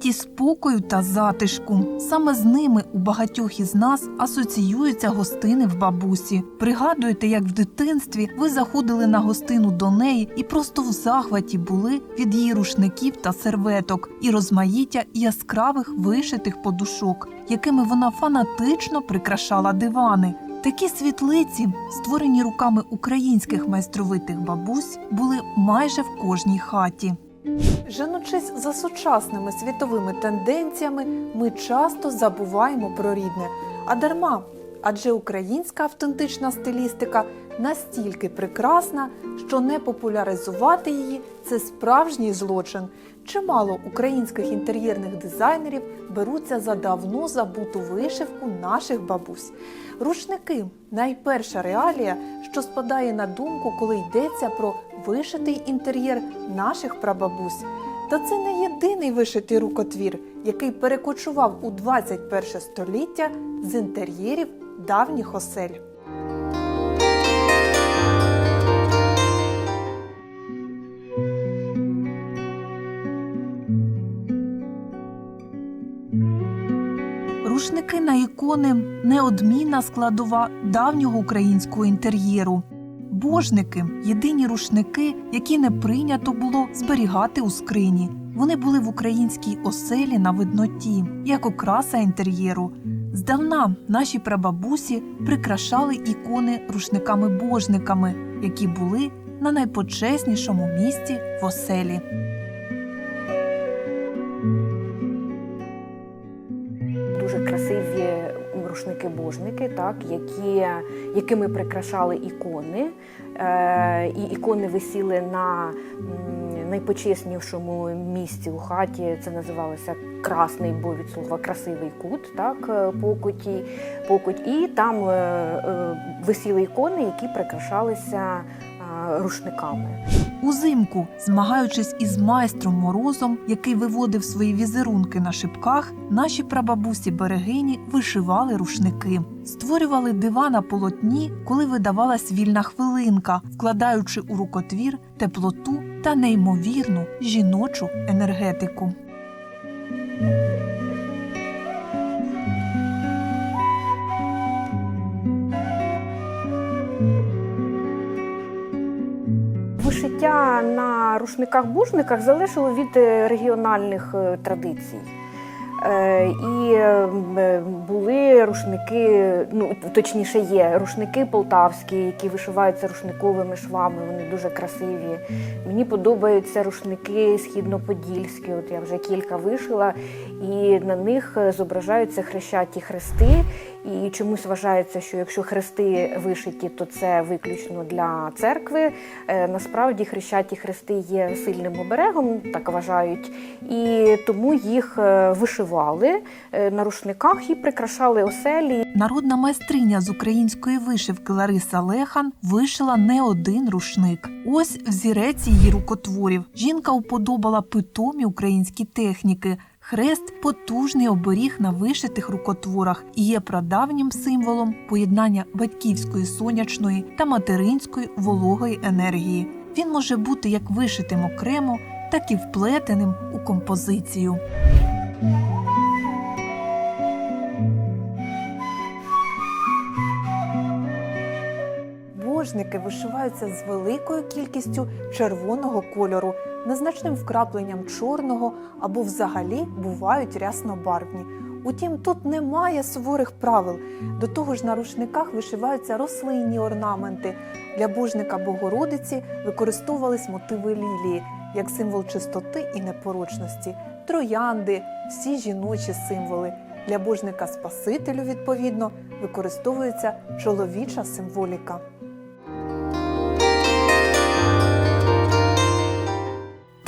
миті спокою та затишку. Саме з ними у багатьох із нас асоціюються гостини в бабусі. Пригадуєте, як в дитинстві ви заходили на гостину до неї і просто в захваті були від її рушників та серветок і розмаїття яскравих вишитих подушок, якими вона фанатично прикрашала дивани. Такі світлиці, створені руками українських майстровитих бабусь, були майже в кожній хаті. Женучись за сучасними світовими тенденціями, ми часто забуваємо про рідне. А дарма, адже українська автентична стилістика настільки прекрасна, що не популяризувати її це справжній злочин. Чимало українських інтер'єрних дизайнерів беруться за давно забуту вишивку наших бабусь. Рушники найперша реалія, що спадає на думку, коли йдеться про вишитий інтер'єр наших прабабусь. Та це не єдиний вишитий рукотвір, який перекочував у 21 століття з інтер'єрів давніх осель. Рушники на ікони неодмінна складова давнього українського інтер'єру. Божники єдині рушники, які не прийнято було зберігати у скрині. Вони були в українській оселі на видноті, як окраса інтер'єру. Здавна наші прабабусі прикрашали ікони рушниками-божниками, які були на найпочеснішому місці в оселі. дуже красиві рушники-божники, так, які, якими прикрашали ікони. Е, і ікони висіли на найпочеснішому місці у хаті. Це називалося красний, бо від слова красивий кут, так, е, покуті, покуть. І там е, е, висіли ікони, які прикрашалися рушниками. Узимку, змагаючись із майстром морозом, який виводив свої візерунки на шипках, наші прабабусі берегині вишивали рушники, створювали дива на полотні, коли видавалась вільна хвилинка, вкладаючи у рукотвір теплоту та неймовірну жіночу енергетику. Рушниках-бужниках залежало від е, регіональних е, традицій. Е, І е, були рушники, ну точніше є рушники полтавські, які вишиваються рушниковими швами. Вони дуже красиві. Мені подобаються рушники східноподільські. От я вже кілька вишила, і на них зображаються хрещаті хрести. І чомусь вважається, що якщо хрести вишиті, то це виключно для церкви. Е, Насправді хрещаті хрести є сильним оберегом, так вважають, і тому їх е, вишивали е, на рушниках і прикрашали оселі. Народна майстриня з української вишивки Лариса Лехан вишила не один рушник. Ось взірець її рукотворів. Жінка уподобала питомі українські техніки. Хрест потужний оберіг на вишитих рукотворах і є прадавнім символом поєднання батьківської сонячної та материнської вологої енергії. Він може бути як вишитим окремо, так і вплетеним у композицію. Божники вишиваються з великою кількістю червоного кольору, незначним вкрапленням чорного або взагалі бувають ряснобарвні. Утім, тут немає суворих правил. До того ж, на рушниках вишиваються рослинні орнаменти. Для божника Богородиці використовувались мотиви лілії як символ чистоти і непорочності, троянди, всі жіночі символи. Для божника Спасителю, відповідно, використовується чоловіча символіка.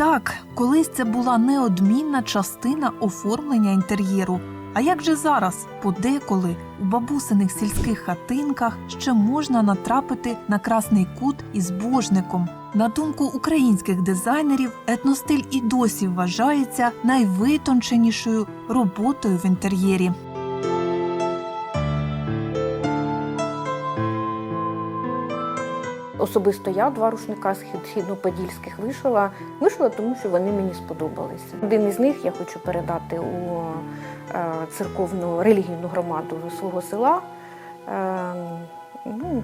Так, колись це була неодмінна частина оформлення інтер'єру. А як же зараз, подеколи у бабусиних сільських хатинках ще можна натрапити на красний кут із божником? На думку українських дизайнерів, етностиль і досі вважається найвитонченішою роботою в інтер'єрі. Особисто я два рушника схід- східно-подільських вишила. Вишила, тому що вони мені сподобалися. Один із них я хочу передати у е, церковну релігійну громаду свого села, е, ну,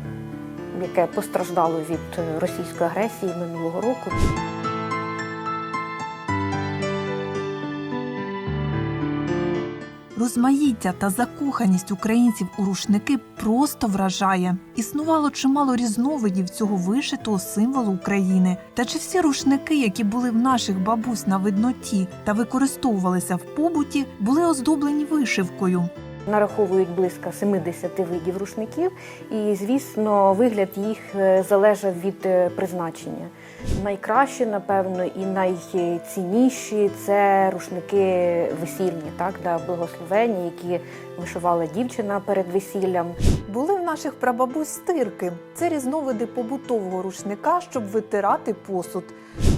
яке постраждало від е, російської агресії минулого року. Розмаїття та закоханість українців у рушники просто вражає. Існувало чимало різновидів цього вишитого символу України. Та чи всі рушники, які були в наших бабусь на видноті та використовувалися в побуті, були оздоблені вишивкою? Нараховують близько 70 видів рушників, і, звісно, вигляд їх е, залежав від е, призначення. Найкращі, напевно, і найцінніші це рушники весільні, так, для благословення, які вишивала дівчина перед весіллям. Були в наших прабабусь стирки. Це різновиди побутового рушника, щоб витирати посуд.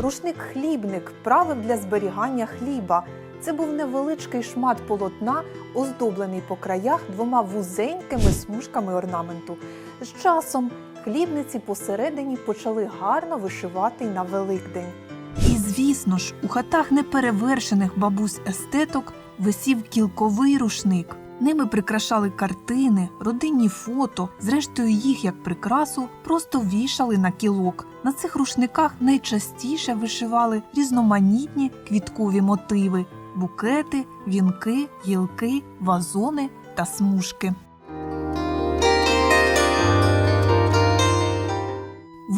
Рушник хлібник правив для зберігання хліба. Це був невеличкий шмат полотна, оздоблений по краях двома вузенькими смужками орнаменту. З часом хлібниці посередині почали гарно вишивати на Великдень. І звісно ж, у хатах неперевершених бабусь естеток висів кілковий рушник. Ними прикрашали картини, родинні фото. Зрештою, їх як прикрасу просто вішали на кілок. На цих рушниках найчастіше вишивали різноманітні квіткові мотиви: букети, вінки, гілки, вазони та смужки.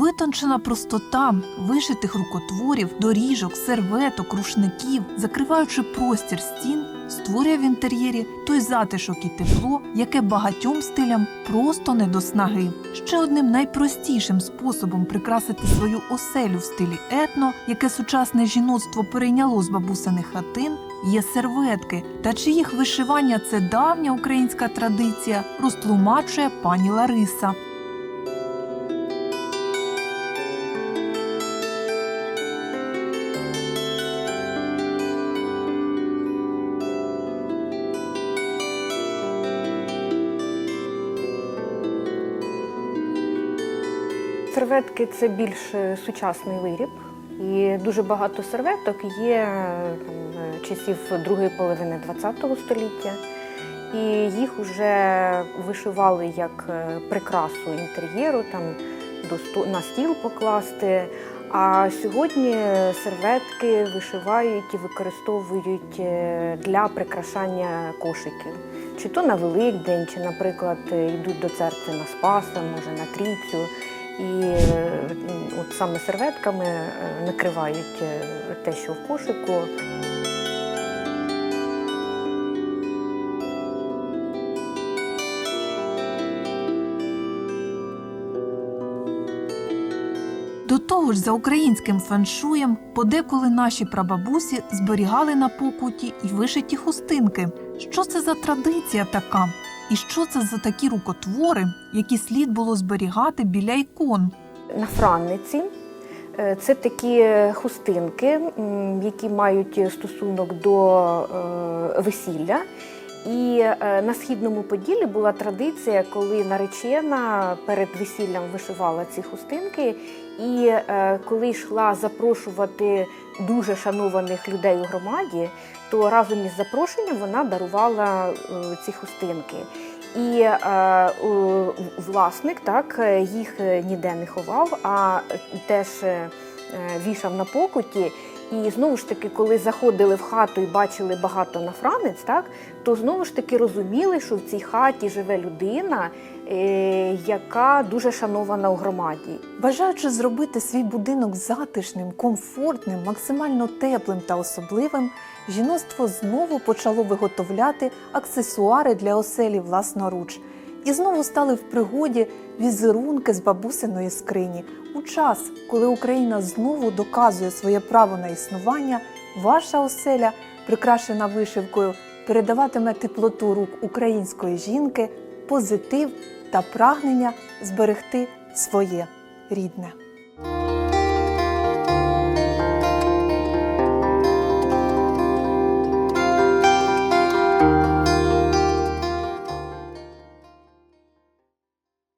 Витончена простота вишитих рукотворів, доріжок, серветок, рушників, закриваючи простір стін, створює в інтер'єрі той затишок і тепло, яке багатьом стилям просто не до снаги. Ще одним найпростішим способом прикрасити свою оселю в стилі етно, яке сучасне жіноцтво перейняло з бабусиних хатин, є серветки. Та чи їх вишивання це давня українська традиція, розтлумачує пані Лариса. Серветки це більш е, сучасний виріб, і дуже багато серветок є е, часів другої половини ХХ століття. І їх вже вишивали як е, прикрасу інтер'єру, там на стіл покласти. А сьогодні серветки вишивають і використовують для прикрашання кошиків. Чи то на Великдень, чи, наприклад, йдуть до церкви на Спаса, може на Трійцю. І е, от саме серветками е, накривають е, те, що в кошику. До того ж, за українським феншуєм подеколи наші прабабусі зберігали на покуті й вишиті хустинки. Що це за традиція така? І що це за такі рукотвори, які слід було зберігати біля ікон? На франниці е, це такі хустинки, які мають стосунок до е, весілля. І е, на східному поділі була традиція, коли наречена перед весіллям вишивала ці хустинки, і е, коли йшла запрошувати дуже шанованих людей у громаді, то разом із запрошенням вона дарувала е, ці хустинки. І власник так їх ніде не ховав, а теж вішав на покуті. І знову ж таки, коли заходили в хату і бачили багато нафранець, так то знову ж таки розуміли, що в цій хаті живе людина, е, яка дуже шанована у громаді. Бажаючи зробити свій будинок затишним, комфортним, максимально теплим та особливим, жіноцтво знову почало виготовляти аксесуари для оселі власноруч. І знову стали в пригоді візерунки з бабусиної скрині. У час, коли Україна знову доказує своє право на існування, ваша оселя, прикрашена вишивкою, передаватиме теплоту рук української жінки, позитив та прагнення зберегти своє рідне.